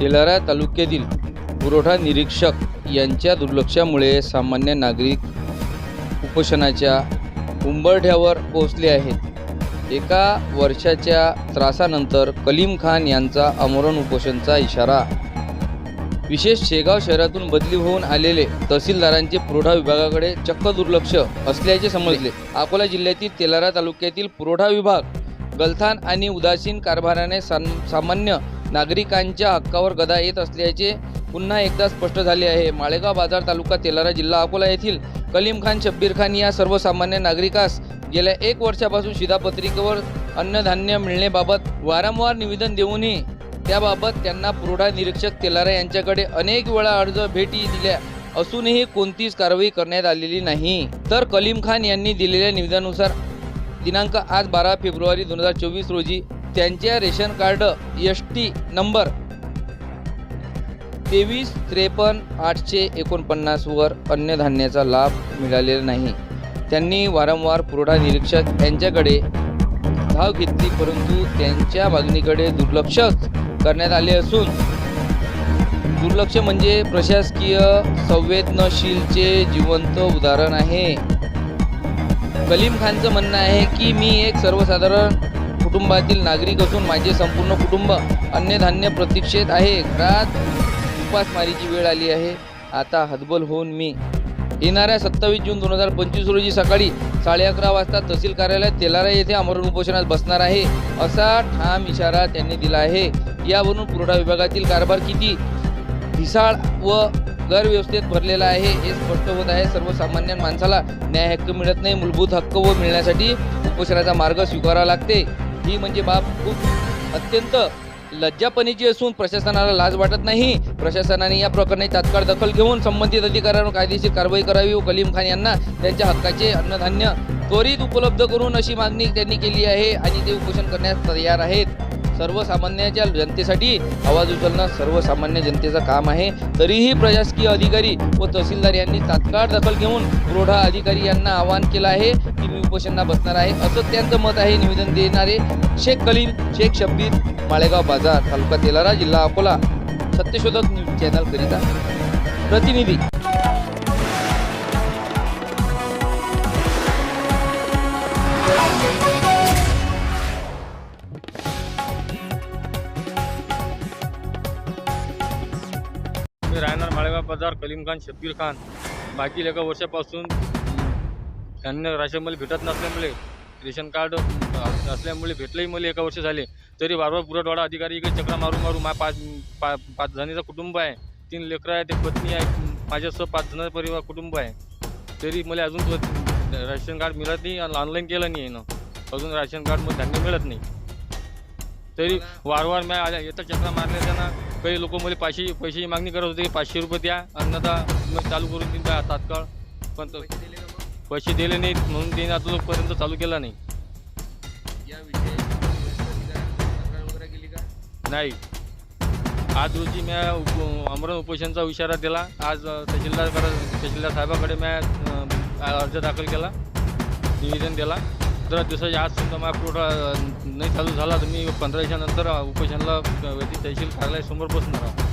तेलारा तालुक्यातील पुरवठा निरीक्षक यांच्या दुर्लक्षामुळे सामान्य नागरिक उपोषणाच्या उंबरठ्यावर पोहोचले आहेत. एका वर्षाच्या त्रासानंतर कलीम खान यांचा आमरण उपोषणचा इशारा. विशेष शेगाव शहरातून बदली होऊन आलेले तहसीलदारांचे पुरवठा विभागाकडे चक्क दुर्लक्ष असल्याचे समजले. अकोला जिल्ह्यातील तेलारा तालुक्यातील पुरवठा विभाग गलथान आणि उदासीन कारभाराने साम- सामान्य नागरिकांच्या हक्कावर गदा येत असल्याचे पुन्हा एकदा स्पष्ट झाले आहे. माळेगाव बाजार तालुका तेलारा जिल्हा अकोला येथील कलीम खान शब्बीर खान या सर्वसामान्य नागरिकास गेल्या एक वर्षापासून शिधापत्रिकेवर अन्नधान्य मिळण्याबाबत वारंवार निवेदन देऊनही त्याबाबत त्यांना पुरवठा निरीक्षक तेलारा यांच्याकडे अनेक वेळा अर्ज भेटी दिल्या असूनही कोणतीच कारवाई करण्यात आलेली नाही. तर कलीम खान यांनी दिलेल्या निवेदनानुसार दिनांक आज बारा फेब्रुवारी दोन हजार चोवीस रोजी त्यांच्या ration card S T number तेवीस त्रेपन्न आठशे एकोणपन्नासवर अन्नधान्याचा लाभ मिळालेला नाही. त्यांनी वारंवार पुरवठा निरीक्षक यांच्याकडे धाव घेतली परंतु त्यांच्या मागणीकडे दुर्लक्ष करण्यात आले असून दुर्लक्ष म्हणजे प्रशासकीय संवेदनशीलचे जिवंत उदाहरण आहे. कलीम खानचं म्हणणं आहे की मी एक सर्वसाधारण कुटुंबातील नागरिक असून माझे संपूर्ण कुटुंब अन्नधान्य प्रतीक्षेत आहे. घरात उपासमारीची वेळ आली आहे. आता हतबल होऊन मी येणाऱ्या सत्तावीस जून दोन हजार पंचवीस रोजी सकाळी साडे अकरा वाजता तहसील कार्यालय तेलारा येथे आमरण उपोषणात बसणार आहे असा ठाम इशारा त्यांनी दिला आहे. यावरून पुरवठा विभागातील कारभार किती ढिसाळ व गैरव्यवस्थेत भरलेला आहे हे स्पष्ट होत आहे. सर्वसामान्य माणसाला न्याय हक्क मिळत नाही मूलभूत हक्क व मिळण्यासाठी उपोषणाचा मार्ग स्वीकारावा लागते. ही म्हणजे बाब खूप अत्यंत लज्जापणीची असून प्रशासनाला लाज वाटत नाही. प्रशासनाने या प्रकरणी तात्काळ दखल घेऊन संबंधित अधिकाऱ्यांवर कायदेशीर कारवाई करावी व कलीम खान यांना त्यांच्या हक्काचे अन्नधान्य त्वरित उपलब्ध करून अशी मागणी त्यांनी केली आहे आणि ते उपोषण करण्यास तयार आहेत. सर्वसामान्याच्या जनतेसाठी आवाज उचलणं सर्वसामान्य जनतेचं काम आहे. तरीही प्रशासकीय अधिकारी व तहसीलदार यांनी तात्काळ दखल घेऊन पुरवठा अधिकारी यांना आवाहन केलं आहे की मी उपोषणला बसणार आहे. असं त्यांचं मत आहे. निवेदन देणारे शेख कलीम शेख शब्बीर माळेगाव बाजार तालुका तेलारा जिल्हा अकोला. सत्यशोधक न्यूज चॅनल करिता. प्रतिनिधी माळेगाव बाजार कलीम खान शब्बीर खान. मागील एका वर्षापासून धान्य राशन मला भेटत नसल्यामुळे रेशन कार्ड असल्यामुळे भेटलंही मला एका वर्ष झाले. तरी वारंवार पुरटवाडा अधिकारी इकडे चक्रा मारू मारू मा पाच पा पाच जणीचं कुटुंब आहे. तीन लेकरं आहे ते पत्नी आहे माझ्यासह पाच जणांचं परिवार कुटुंब आहे. तरी मला अजून राशन कार्ड मिळत नाही आणि ऑनलाईन केलं नाही ना अजून राशन कार्डमध्ये धान्य मिळत नाही. तरी वारंवार मी आल्या येतं चक्रा मारल्या त्यांना काही लोक मला पाचशे पैशाची मागणी करत होते की पाचशे रुपये द्या. अन्नदा मग चालू करून देईन बा तात्काळ. पण पैसे दिले नाहीत म्हणून त्यांनी आतापर्यंत चालू केला नाही. नाही. आज रोजी मी उप अमरण उपोषणचा इशारा दिला. आज तहसीलदार तहसीलदार साहेबाकडे मी अर्ज दाखल केला. निवेदन दिला. पंधरा दिवसाच्या आज समजा माझा पुरवठा नाही चालू झाला तर मी पंधरा दिवसानंतर उपोषणाला वैद्य तहसील कार्यालयासमोर बसणार आहोत